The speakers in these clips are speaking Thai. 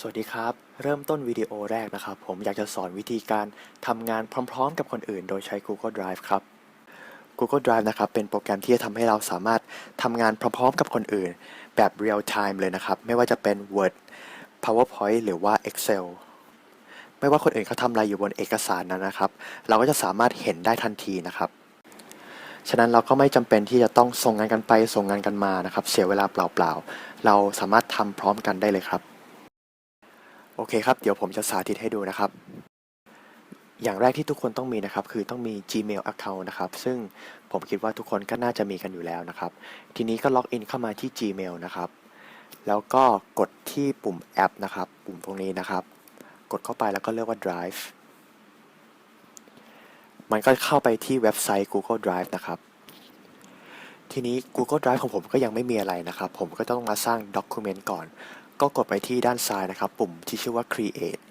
สวัสดีครับ เริ่มต้นวิดีโอแรกนะครับ ผมอยากจะสอนวิธีการทำงานพร้อม ๆ กับคนอื่น โดยใช้ Google Drive ครับ Google Drive นะครับ เป็นโปรแกรมที่จะทำให้เราสามารถทำงานพร้อม ๆ กับคนอื่น แบบ real time เลยนะครับ ไม่ว่าจะเป็น Word PowerPoint หรือว่า Excel ไม่ว่าคนอื่นเขาทำอะไรอยู่บนเอกสารนั้นนะครับ เราก็จะสามารถเห็นได้ทันทีนะครับ ฉะนั้นเราก็ไม่จำเป็นที่จะต้องส่งงานกันไปส่งงานกันมานะครับ เสียเวลาเปล่าๆ เราสามารถทำพร้อมกันได้เลยครับ อเคครับ เดี๋ยวผมจะสาธิตให้ดูนะครับ อย่างแรกที่ทุกคนต้องมีนะครับ คือต้องมี Gmail Account นะครับ ซึ่งผมคิดว่าทุกคนก็น่าจะมีกันอยู่แล้วนะครับ ทีนี้ก็ล็อกอินเข้ามาที่ Gmail นะครับ แล้วก็กดที่ปุ่มแอปนะครับ ปุ่มตรงนี้นะครับ กดเข้าไปแล้วก็เลือกว่า Drive มันก็เข้าไปที่เว็บไซต์ Google Drive นะครับ ทีนี้ Google Drive ของผมก็ยังไม่มีอะไรนะครับ ผมก็ต้องมาสร้าง Document ก่อน ก็กดไปที่ด้านซ้ายนะครับ ปุ่มที่ชื่อว่า Create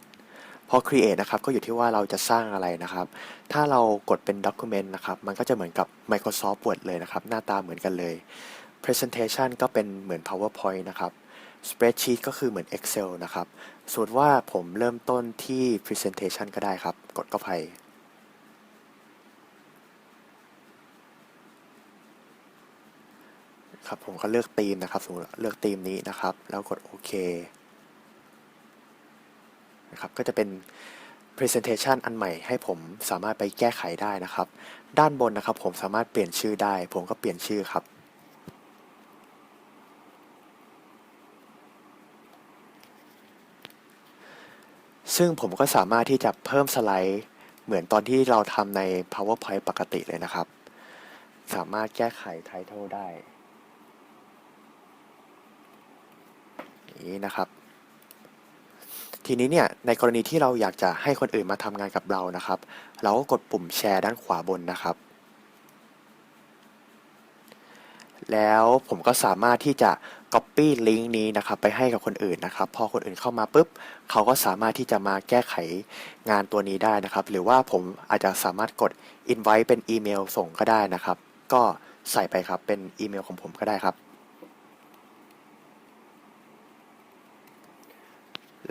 พอ Create นะครับก็อยู่ที่ว่าเราจะสร้างอะไรนะครับ ถ้าเรากดเป็น Document นะครับ มันก็จะเหมือนกับ Microsoft Word เลยนะครับ หน้าตาเหมือนกันเลย Presentation ก็เป็นเหมือน PowerPoint นะครับ Spreadsheet ก็คือเหมือน Excel นะครับ สมมติว่าผมเริ่มต้นที่ Presentation ก็ได้ครับ กดเข้าไป ครับ ผมก็เลือกธีมนะครับสมมติเลือกธีมนี้นะครับ แล้วกดโอเคนะครับก็จะเป็น Presentation อันใหม่ให้ผมสามารถไปแก้ไขได้นะครับ ด้านบนนะครับ ผมสามารถเปลี่ยนชื่อได้ ผมก็เปลี่ยนชื่อครับ ซึ่งผมก็สามารถที่จะเพิ่มสไลด์เหมือนตอนที่เราทำใน PowerPoint ปกติเลยนะครับ สามารถแก้ไข Title ได้ นี้นะครับ ทีนี้เนี่ยในกรณีที่เราอยากจะให้คนอื่นมาทำงานกับเรานะครับ เราก็กดปุ่มแชร์ด้านขวาบนนะครับ แล้วผมก็สามารถที่จะ Copy ลิงก์นี้นะครับไปให้กับคนอื่นนะครับ พอคนอื่นเข้ามาปุ๊บ เขาก็สามารถที่จะมาแก้ไขงานตัวนี้ได้นะครับ หรือว่าผมอาจจะสามารถกด Invite เป็นอีเมลส่งก็ได้นะครับ ก็ใส่ไปครับเป็นอีเมลของผมก็ได้ครับ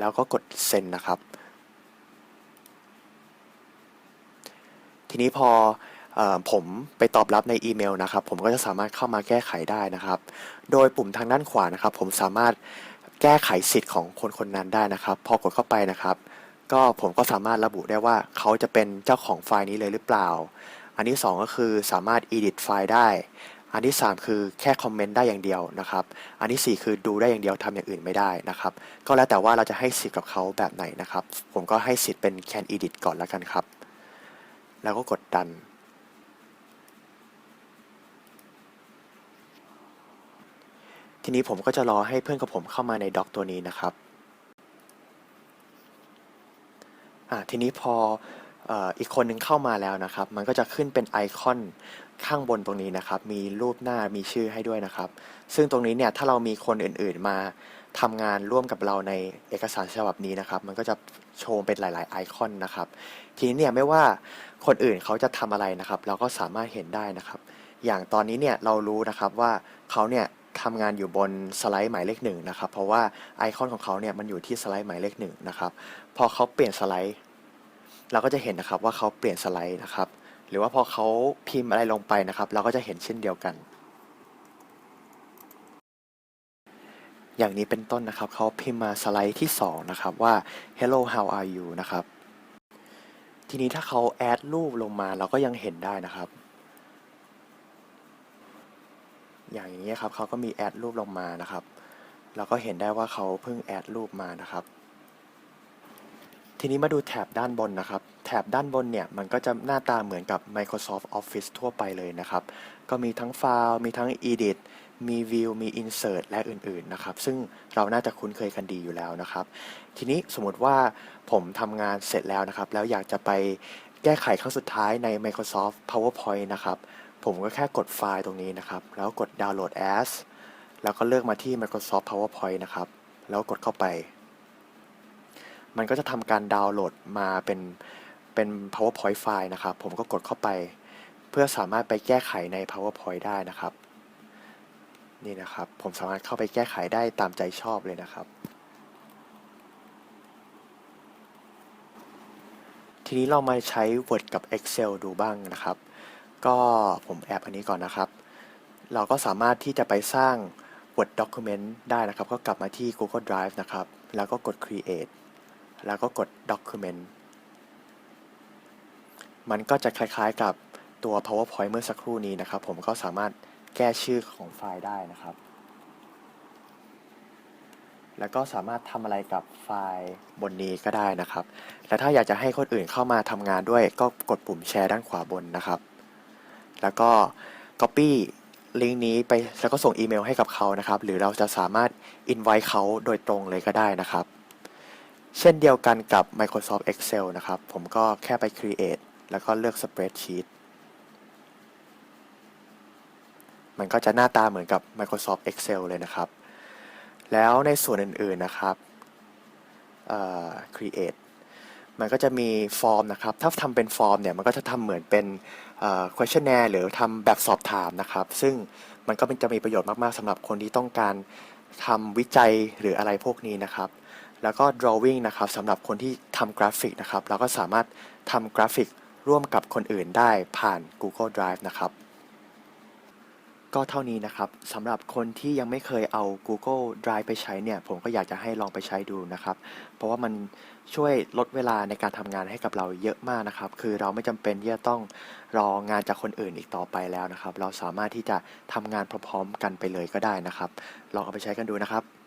แล้วก็กดเซ็นนะครับ ทีนี้พอผมไปตอบรับในอีเมลนะครับ ผมก็จะสามารถเข้ามาแก้ไขได้นะครับ โดยปุ่มทางด้านขวานะครับ ผมสามารถแก้ไขสิทธิ์ของคนคนนั้นได้นะครับ พอกดเข้าไปนะครับ ก็ผมก็สามารถระบุได้ว่าเขาจะเป็นเจ้าของไฟล์นี้เลยหรือเปล่า อันที่สองก็คือสามารถ edit ไฟล์ได้ อันที่ 3 คือแค่คอมเมนต์ได้อย่างเดียวนะครับ อันที่ 4 คือดูได้อย่างเดียวทำอย่างอื่นไม่ได้นะครับ ก็แล้วแต่ว่าเราจะให้สิทธิ์กับเขาแบบไหนนะครับ ผมก็ให้สิทธิ์เป็น can edit ก่อนแล้วกันครับ แล้วก็กดดัน ทีนี้ผมก็จะรอให้เพื่อนกับผมเข้ามาในด็อกตัวนี้นะครับ อ่าทีนี้พอ อีกคนหนึ่งเข้ามาแล้วนะครับ มันก็จะขึ้นเป็นไอคอนข้างบนตรงนี้นะครับ มีรูปหน้ามีชื่อให้ด้วยนะครับ ซึ่งตรงนี้เนี่ยถ้าเรามีคนอื่นๆมาทำงานร่วมกับเราในเอกสารฉบับนี้นะครับ มันก็จะโชว์เป็นหลาย ๆ ไอคอนนะครับ ทีนี้เนี่ยไม่ว่าคนอื่นเขาจะทำอะไรนะครับ เราก็สามารถเห็นได้นะครับ อย่างตอนนี้เนี่ยเรารู้นะครับว่าเขาเนี่ยทำงานอยู่บนสไลด์หมายเลขหนึ่งนะครับ เพราะว่าไอคอนของเขาเนี่ยมันอยู่ที่สไลด์หมายเลขหนึ่งนะครับ พอเขาเปลี่ยนสไลด์ เราก็จะเห็นนะครับว่าเขาเปลี่ยนสไลด์นะครับ หรือว่าพอเขาพิมพ์อะไรลงไปนะครับ เราก็จะเห็นเช่นเดียวกัน อย่างนี้เป็นต้นนะครับเขาพิมพ์มาสไลด์ที่สองนะครับว่า hello how are you นะครับ ทีนี้ถ้าเขาแอดรูปลงมาเราก็ยังเห็นได้นะครับ อย่างนี้ครับเขาก็มีแอดรูปลงมานะครับ เราก็เห็นได้ว่าเขาเพิ่งแอดรูปมานะครับ ทีนี้มาดูแถบด้านบนนะครับ แถบด้านบนเนี่ย มันก็จะหน้าตาเหมือนกับ Microsoft Office ทั่วไปเลยนะครับ ก็มีทั้งไฟล์ มีทั้ง Edit มี View มี Insert และอื่นๆนะครับ ซึ่งเราน่าจะคุ้นเคยกันดีอยู่แล้วนะครับ ทีนี้สมมติว่าผมทำงานเสร็จแล้วนะครับ แล้วอยากจะไปแก้ไขครั้งสุดท้ายใน Microsoft PowerPoint นะครับ ผมก็แค่กดไฟล์ตรงนี้นะครับ แล้วกด Download as แล้วก็เลือกมาที่ Microsoft PowerPoint นะครับ แล้วกดเข้าไป มันก็จะทำการดาวน์โหลดมาเป็นเป็น PowerPoint ไฟล์นะครับ ผมก็กดเข้าไป เพื่อสามารถไปแก้ไขใน PowerPoint ได้นะครับ นี่นะครับ ผมสามารถเข้าไปแก้ไขได้ตามใจชอบเลยนะครับ ทีนี้เรามาใช้ Word กับ Excel ดูบ้างนะครับ ก็ผมแอบอันนี้ก่อนนะครับ เราก็สามารถที่จะไปสร้าง Word Document ได้นะครับ ก็กลับมาที่ Google Drive นะครับ แล้วก็กด Create แล้วก็กด Document มันก็จะคล้ายๆกับตัว PowerPoint เมื่อสักครู่นี้นะครับ ผมก็สามารถแก้ชื่อของไฟล์ได้นะครับ แล้วก็สามารถทำอะไรกับไฟล์บนนี้ก็ได้นะครับ และถ้าอยากจะให้คนอื่นเข้ามาทำงานด้วย ก็กดปุ่มแชร์ด้านขวาบนนะครับ แล้วก็ Copy ลิงก์นี้ไปแล้วก็ส่งอีเมลให้กับเขานะครับ หรือเราจะสามารถ Invite เขาโดยตรงเลยก็ได้นะครับ เช่นเดียวกันกับ Microsoft Excel นะครับ ผมก็แค่ไป Create แล้วก็เลือก Spreadsheet มันก็จะหน้าตาเหมือนกับ Microsoft Excel เลยนะครับ แล้วในส่วนอื่นๆนะครับ create มันก็จะมีฟอร์มนะครับ ถ้าทำเป็นฟอร์มเนี่ย มันก็จะทำเหมือนเป็น questionnaire หรือทำแบบสอบถามนะครับ ซึ่งมันก็เป็นจะมีประโยชน์มาก ๆสำหรับคนที่ต้องการทำวิจัยหรืออะไรพวกนี้นะครับ แล้วก็ drawing นะครับสำหรับคนที่ทำกราฟิกนะครับ เราก็สามารถทำกราฟิกร่วมกับคนอื่นได้ผ่าน Google Drive นะครับ ก็เท่านี้นะครับสำหรับคนที่ยังไม่เคยเอา Google Drive ไปใช้เนี่ย ผมก็อยากจะให้ลองไปใช้ดูนะครับ เพราะว่ามันช่วยลดเวลาในการทำงานให้กับเราเยอะมากนะครับ คือเราไม่จำเป็นที่จะต้องรองานจากคนอื่นอีกต่อไปแล้วนะครับ เราสามารถที่จะทำงานพร้อมๆกันไปเลยก็ได้นะครับ ลองเอาไปใช้กันดูนะครับ